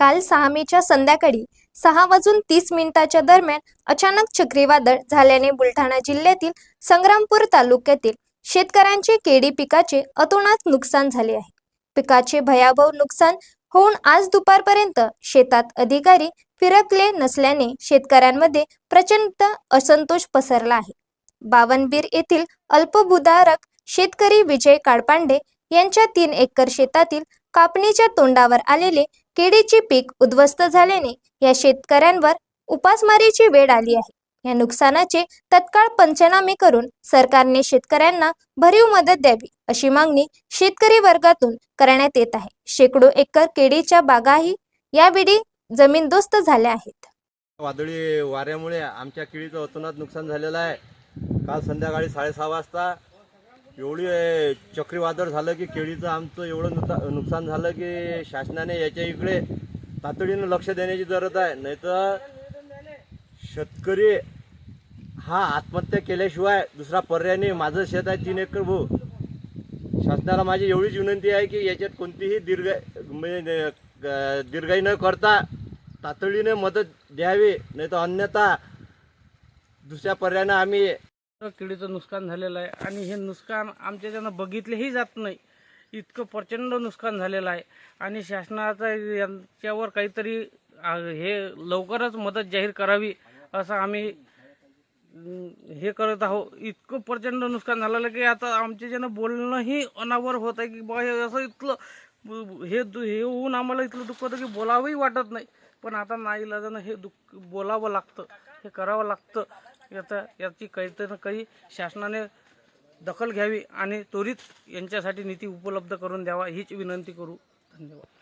काल सहा मेच्या संध्याकाळी सहा वाजून तीस मिनिटाच्या दरम्यान अचानक चक्रीवादळ झाल्याने बुलढाणा जिल्ह्यातील संग्रामपूर तालुक्यातील शेतकऱ्यांचे केळी पिकाचे अतोनात नुकसान झाले आहे. पिकाचे भयाभव नुकसान होऊन आज दुपारपर्यंत शेतात अधिकारी फिरकले नसल्याने शेतकऱ्यांमध्ये प्रचंड असंतोष पसरला आहे. बावनबीर येथील अल्पभूधारक शेतकरी विजय काळपांडे यांच्या तीन एकर शेतातील कापणीच्या तोंडावर आलेले केळीचे पीक उद्ध्वस्त झाल्याने या शेतकऱ्यांवर उपासमारीची वेळ आली आहे. या नुकसानाचे तत्काळ पंचनामे करून सरकारने शेतकऱ्यांना भरीव मदत द्यावी अशी मागणी शेतकरी वर्गातून करण्यात येत आहे. शेकडो एकर केळीच्या बागाही यावेळी जमीनदोस्त झाल्या आहेत. वादळी वाऱ्यामुळे आमच्या केळीचं अतोनात नुकसान झालेलं आहे. काल संध्याकाळी साडेसहा वाजता एवढी चक्रीवादळ झालं की केळीचं आमचं एवढं नुता नुकसान झालं की शासनाने याच्या इकडे तातडीनं लक्ष देण्याची गरज आहे. नाहीतर शेतकरी हा आत्महत्या केल्याशिवाय दुसरा पर्याय नाही. माझं शेत आहे तीन एकर भाऊ शासनाला माझी एवढीच विनंती आहे की याच्यात कोणतीही दीर्घ म्हणजे दीर्घाई न करता तातडीने मदत द्यावी. नाही तर अन्यथा दुसऱ्या पर्यायानं आम्ही किडीचं नुकसान झालेलं आहे. आणि हे नुकसान आमच्याच्यानं बघितलेही जात नाही इतकं प्रचंड नुकसान झालेलं आहे. आणि शासनाचा यांच्यावर काहीतरी हे लवकरच मदत जाहीर करावी असं आम्ही हे करत आहोत. इतकं प्रचंड नुकसान झालेलं की आता आमच्याच्यानं बोलणंही अनावर होत आहे की बा हे असं इतकं हे दु- हे होऊन आम्हाला इथलं दुःख होतं की बोलावंही वाटत नाही. पण आता नाईलाजानं हे दुःख बोलावं लागतं हे करावं लागतं. याचा याची काहीतरी ना काही शासनाने दखल घ्यावी आणि त्वरित यांच्यासाठी निधी उपलब्ध करून द्यावा हीच विनंती करू. धन्यवाद.